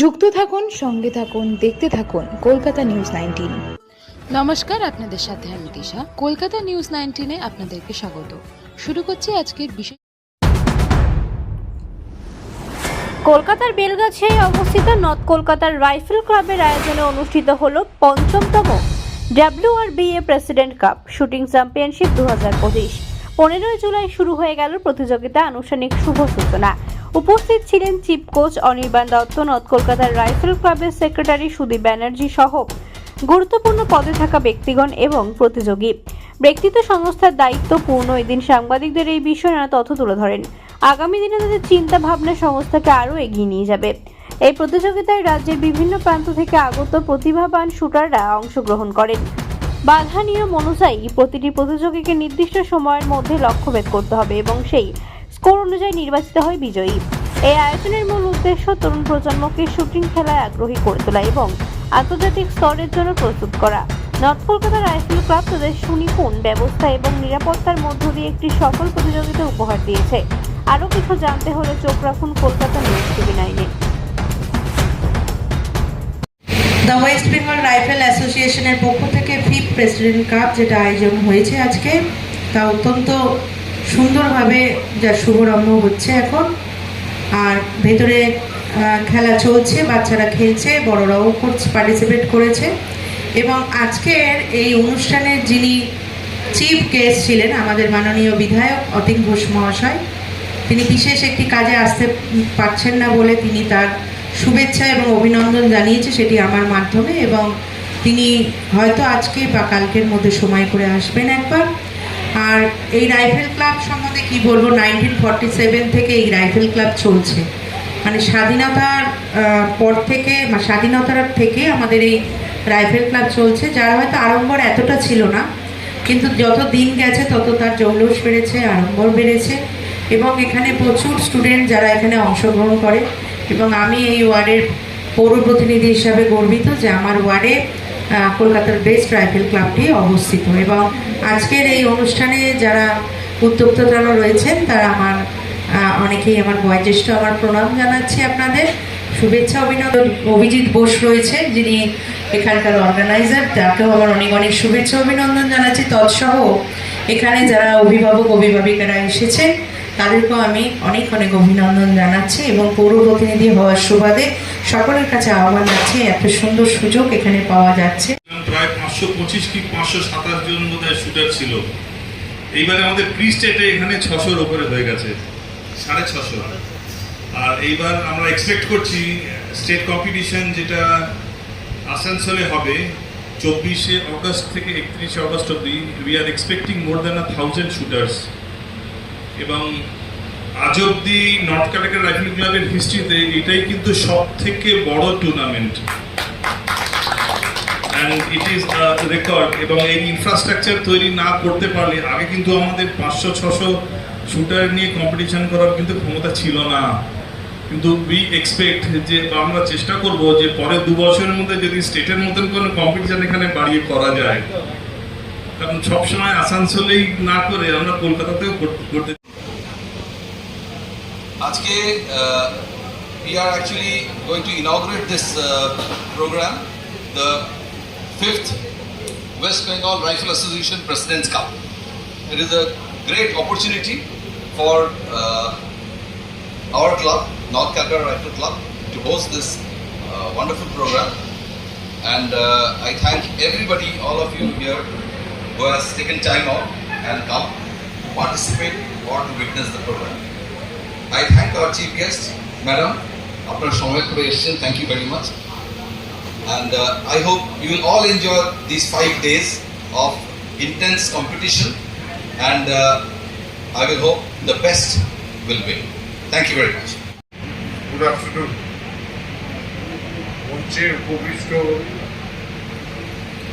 যুক্ত থাকুন সঙ্গে থাকুন দেখতে থাকুন কলকাতা নিউজ নাইনটিন। নমস্কার আপনাদের সাথে আমি দিশা। কলকাতা নিউজ নাইনটিনে আপনাদেরকে স্বাগত। শুরু করছি আজকের বিশেষ কলকাতার বেলগাছিয়ায় অবস্থিত নর্থ কলকাতার রাইফেল ক্লাবের আয়োজনে অনুষ্ঠিত হল পঞ্চমতম WRBA president cup shooting championship দু হাজার পঁচিশ। পনেরোই জুলাই শুরু হয়ে গেল প্রতিযোগিতা আনুষ্ঠানিক শুভ সূচনা। উপস্থিত ছিলেন chief coach Anirban Dutta, north কলকাতার রাইফেল ক্লাবের সেক্রেটারি সুদীপ ব্যানার্জি সহ গুরুত্বপূর্ণ পদে থাকা ব্যক্তিগণ এবং প্রতিযোগী। ব্যক্তিত্ব সংস্থার দায়িত্বপূর্ণ এদিন সাংবাদিকদের এই বিষয়ে নানা তথ্য তুলে ধরেন। আগামী দিনে তাদের চিন্তা ভাবনা সংস্থাকে আরও এগিয়ে নিয়ে যাবে। এই প্রতিযোগিতায় রাজ্যের বিভিন্ন প্রান্ত থেকে আগত প্রতিভাবান শুটাররা অংশগ্রহণ করেন। বাধা নিয়ম অনুযায়ী প্রতিটি প্রতিযোগীকে নির্দিষ্ট সময়ের মধ্যে লক্ষ্যভেদ করতে হবে এবং সেই স্কোর অনুযায়ী নির্বাচিত হয় বিজয়ী। এই আয়োজনের মূল উদ্দেশ্য তরুণ প্রজন্মকে শুটিং খেলায় আগ্রহী করে তোলা এবং আন্তর্জাতিক স্তরের জন্য প্রস্তুত করা। নর্থ কলকাতা রাইফেল ক্লাব তাদের সুনিপুণ ব্যবস্থা এবং নিরাপত্তার মধ্য দিয়ে একটি সফল প্রতিযোগিতা উপহার দিয়েছে। আরও কিছু জানতে হলে চোখ রাখুন কলকাতা নিউজ টিভি নাইনে। দ্য ওয়েস্ট বেঙ্গল রাইফেল অ্যাসোসিয়েশনের পক্ষ থেকে ফিফ প্রেসিডেন্ট কাপ, যেটা আয়োজন হয়েছে আজকে, তা অত্যন্ত সুন্দরভাবে যা শুভারম্ভ হচ্ছে এখন। আর ভেতরে খেলা চলছে, বাচ্চারা খেলছে, বড়রাও করছে পার্টিসিপেট করেছে। এবং আজকের এই অনুষ্ঠানের যিনি চিফ গেস্ট ছিলেন, আমাদের মাননীয় বিধায়ক অতীন ঘোষ মহাশয়, তিনি বিশেষ একটি কাজে আসতে পারছেন না বলে তিনি তার শুভেচ্ছা এবং অভিনন্দন জানিয়েছে, সেটি আমার মাধ্যমে। এবং তিনি হয়তো আজকে বা কালকের মধ্যে সময় করে আসবেন একবার। আর এই রাইফেল ক্লাব সম্বন্ধে কি বলব? নাইনটিন ফর্টি সেভেন থেকে এই রাইফেল ক্লাব চলছে। মানে স্বাধীনতার পর থেকে স্বাধীনতার থেকে আমাদের এই রাইফেল ক্লাব চলছে, যার হয়তো আড়ম্বর এতটা ছিল না, কিন্তু যত দিন গেছে তত তার জৌলুস বেড়েছে, আড়ম্বর বেড়েছে। এবং এখানে প্রচুর স্টুডেন্ট যারা এখানে অংশগ্রহণ করে। এবং আমি এই ওয়ার্ডের পৌর প্রতিনিধি হিসাবে গর্বিত যে আমার ওয়ার্ডে কলকাতার বেস্ট রাইফেল ক্লাবটি অবস্থিত। এবং আজকের এই অনুষ্ঠানে যারা উদ্যোক্তারা রয়েছেন, তারা আমার অনেকেই আমার বয়োজ্যেষ্ঠ আমার প্রণাম জানাচ্ছি আপনাদের। শুভেচ্ছা, অভিনন্দন। অভিজিৎ বোস রয়েছে, যিনি এখানকার অর্গানাইজার তাকেও আমার অনেক অনেক শুভেচ্ছা, অভিনন্দন জানাচ্ছি। তৎসহ এখানে যারা অভিভাবক, অভিভাবিকারা এসেছে তাদেরকেও আমি অনেক অনেক অভিনন্দন জানাচ্ছি এবং পৌর প্রতিনিধি হওয়ার সুবাদে সকলের কাছে আহ্বান জানাচ্ছি, এত সুন্দর সুযোগ এখানে পাওয়া যাচ্ছে। প্রায় পাঁচশো পঁচিশ কি পাঁচশো সাতাশ জন বোধ হয় শুটার ছিল। এইবারে আমাদের প্রি স্টেটে এখানে ছশোর ওপরে হয়ে গেছে, সাড়ে ছশো। আর এইবার আমরা এক্সপেক্ট করছি, স্টেট কম্পিটিশন যেটা আসানসোলে হবে, চব্বিশে অগস্ট থেকে একত্রিশে অগস্ট অব্দি we are expecting more than a thousand shooters এবং আজ অব্দি নর্থ কাটাকা রাইফেল ক্লাবের হিস্ট্রিতে এটাই কিন্তু সব থেকে বড় tournament and it is record এবং এই ইনফ্রাস্ট্রাকচার তৈরি না করতে পারলে আগে কিন্তু আমাদের পাঁচশো, ছশো শুটার নিয়ে কম্পিটিশন করার কিন্তু ক্ষমতা ছিল না। কিন্তু উই এক্সপেক্ট যে আমরা চেষ্টা করব যে পরের দু বছরের মধ্যে যদি স্টেটের মতন কোনো কম্পিটিশন এখানে বাড়িয়ে করা যায়। কারণ সবসময় আসানসোলেই না করে আমরা কলকাতাতেও করতে আজকে uh, we are actually going to inaugurate this uh, program, the fifth West Bengal Rifle Association President's Cup. It is a great opportunity for uh, our club, North Calcutta Rifle Club, to host this uh, wonderful program. And uh, I thank everybody, all of you here, who has taken time out and come to participate or to witness the program. I thank our chief guest, madam. আপনার সময় করে এসেছেন thank you very much and I hope you will all enjoy this five days of intense competition and I will hope the best will win thank you very much good afternoon মঞ্চে উপবিষ্ট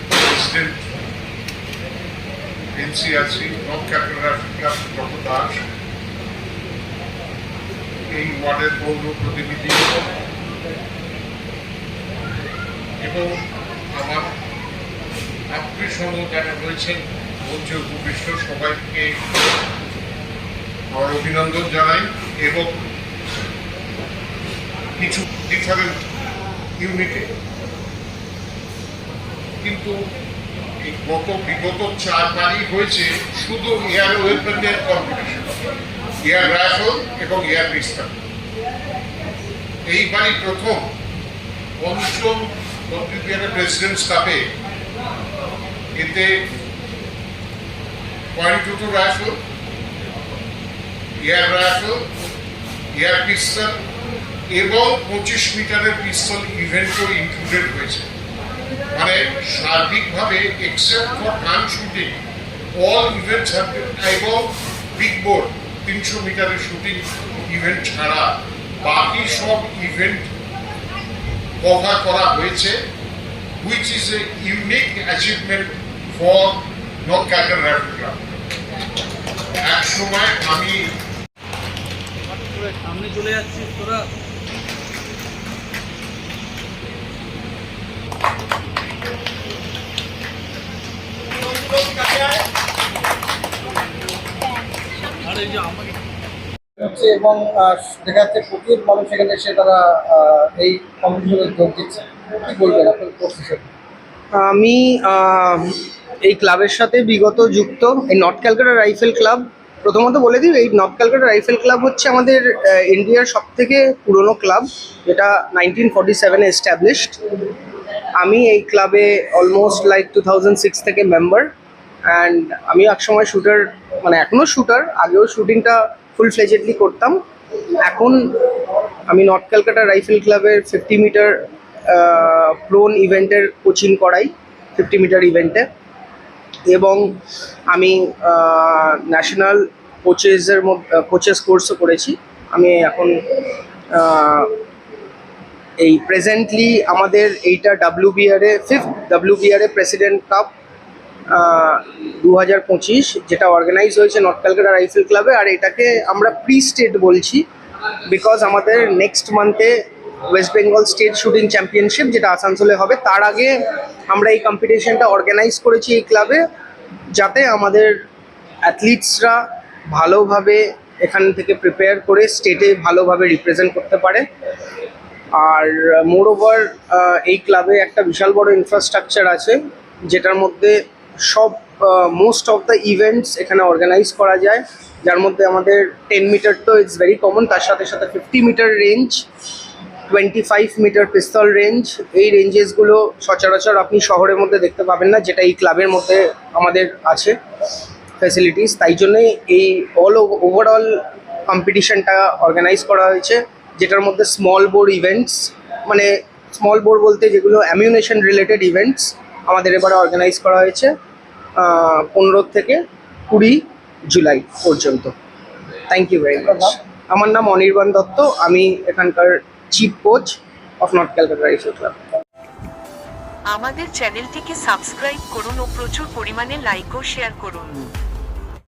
president NCRC north capital club doctor Das এই ওয়ার্ডের পৌর প্রতিনিধি এবং আমার যারা রয়েছেন সবাইকে আমার অভিনন্দন জানাই এবং কিছু ডিফারেন্ট ইউনিটে কিন্তু গত বিগত চারবারই হয়েছে শুধু এয়ার ওয়েপনের কম্পিটিশন এয়ার রাইফেল এবং এয়ার পিস্তল এইবারই প্রথম পঞ্চম ডব্লিউপিআর প্রেসিডেন্টস কাপে এতে point two two rifle air rifle air pistol এবং পঁচিশ মিটারের পিস্তল ইভেন্টও ইনক্লুডেড হয়েছে। মানে সার্বিকভাবে except for gun shooting all events এবং বিগ বোর্ড তিনশো মিটারের শুটিং ইভেন্ট ছাড়া বাকি সব ইভেন্ট কভার করা হয়েছে which is a unique achievement for north cater rifle এক সময় আমি সামনে চলে যাচ্ছি, তোরা হচ্ছে এবং দেখা যাচ্ছে প্রচুর মানুষ এখানে এসে তারা এই কম্পিটিশনে যোগ দিচ্ছে। কি বলবেন আপনার আমি এই ক্লাবের সাথে বিগত যুক্ত এই নর্থ ক্যালকাটা রাইফেল ক্লাব প্রথমত বলে দিই এই নর্থ ক্যালকাটা রাইফেল ক্লাব হচ্ছে আমাদের ইন্ডিয়ার সব থেকে পুরনো ক্লাব যেটা নাইনটিন ফর্টি সেভেনে এস্টাবলিশড আমি এই ক্লাবে almost like two thousand six থেকে মেম্বার অ্যান্ড আমি একসময় শুটার মানে এখনও শুটার আগেও শুটিংটা ফুল ফ্লেজেডলি করতাম। এখন আমি নর্থ ক্যালকাটা রাইফেল ক্লাবের ফিফটি মিটার প্রোন ইভেন্টের কোচিং করাই ফিফটি মিটার ইভেন্টে এবং আমি ন্যাশনাল কোচেসের মধ্যে কোচেস কোর্সও করেছি। আমি এখন এই প্রেজেন্টলি আমাদের এইটা WBRA fifth WBRA president cup দু হাজার পঁচিশ, যেটা অর্গানাইজ হয়েছে নর্থ ক্যালকাটা রাইফেল ক্লাবে আর এটাকে আমরা প্রি স্টেট বলছি বিকজ আমাদের next মান্থে West Bengal state shooting championship যেটা আসানসোলে হবে, তার আগে আমরা এই কম্পিটিশনটা অর্গানাইজ করেছি এই ক্লাবে যাতে আমাদের অ্যাথলিটসরা ভালোভাবে এখান থেকে প্রিপেয়ার করে স্টেটে ভালোভাবে রিপ্রেজেন্ট করতে পারে। আর মোর ওভার এই ক্লাবে একটা বিশাল বড় ইনফ্রাস্ট্রাকচার আছে, যেটার মধ্যে সব মোস্ট অফ দ্য ইভেন্টস এখানে অর্গানাইজ করা যায়। যার মধ্যে আমাদের টেন মিটার তো ইটস ভেরি কমন তার সাথে সাথে fifty metre range twenty five metre pistol range এই রেঞ্জেসগুলো সচরাচর আপনি শহরের মধ্যে দেখতে পাবেন না, যেটা এই ক্লাবের মধ্যে আমাদের আছে ফ্যাসিলিটিস তাই জন্যে এই অল ওভারঅল কম্পিটিশনটা অর্গানাইজ করা হয়েছে, যেটার মধ্যে স্মল বোর ইভেন্টস মানে স্মল বোর বলতে যেগুলো অ্যামিউনেশন রিলেটেড ইভেন্টস আমাদের এবারে অর্গানাইজ করা হয়েছে। পনেরো থেকে কুড়ি জুলাই পর্যন্ত। থ্যাংক ইউ ভেরি মাচ আমার নাম অনির্বাণ দত্ত আমি এখানকার chief coach of north Calcutta rifle club আমাদের চ্যানেলটিকে সাবস্ক্রাইব করুন ও প্রচুর পরিমাণে লাইক ও শেয়ার করুন।